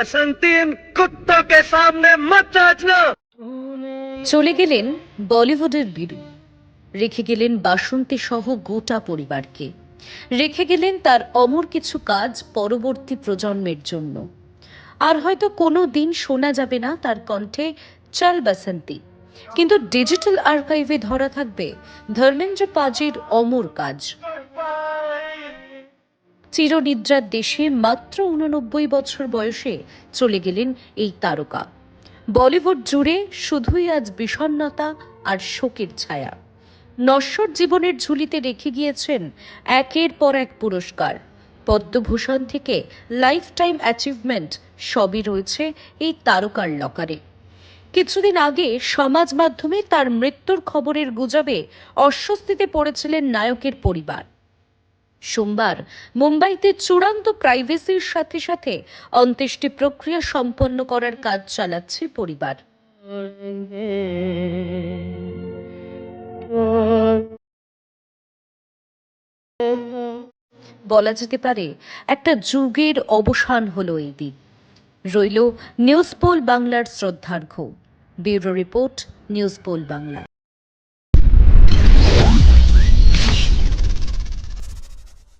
बसंती इन कुत्तों के सामने मत नाचना চলে গেলেন বলিউডের বীরু রেখে গেলেন বাসন্তী সহ গোটা পরিবারকে রেখে গেলেন তার অমর কিছু কাজ পরবর্তী প্রজন্মের জন্য আর হয়তো কোনো দিন শোনা যাবে না তার কণ্ঠে চল বাসন্তী কিন্তু ডিজিটাল আর্কাইভে ধরা থাকবে ধর্মেন্দ্র পাজির অমর কাজ চিরনিদ্রার দেশে মাত্র উননব্বই বছর বয়সে চলে গেলেন এই তারকা। বলিউড জুড়ে শুধুই আজ বিষণ্ণতা আর শোকের ছায়া। নশ্বর জীবনের ঝুলিতে রেখে গিয়েছেন একের পর এক পুরস্কার। পদ্মভূষণ থেকে লাইফ টাইম অ্যাচিভমেন্ট সবই রয়েছে এই তারকার লকারে। কিছুদিন আগে সমাজ মাধ্যমে তার মৃত্যুর খবরের গুজবে অস্বস্তিতে পড়েছিলেন নায়কের পরিবার। সোমবার মুম্বাইতে চূড়ান্ত প্রাইভেসির সাথে সাথে অন্ত্যেষ্টি প্রক্রিয়া সম্পন্ন করার কাজ চালাচ্ছে পরিবার। বলা যেতে পারে, একটা যুগের অবসান হলো এই দিন। রইল নিউজ পোল বাংলার শ্রদ্ধার্ঘ্য। Bureau report news poll Bangla.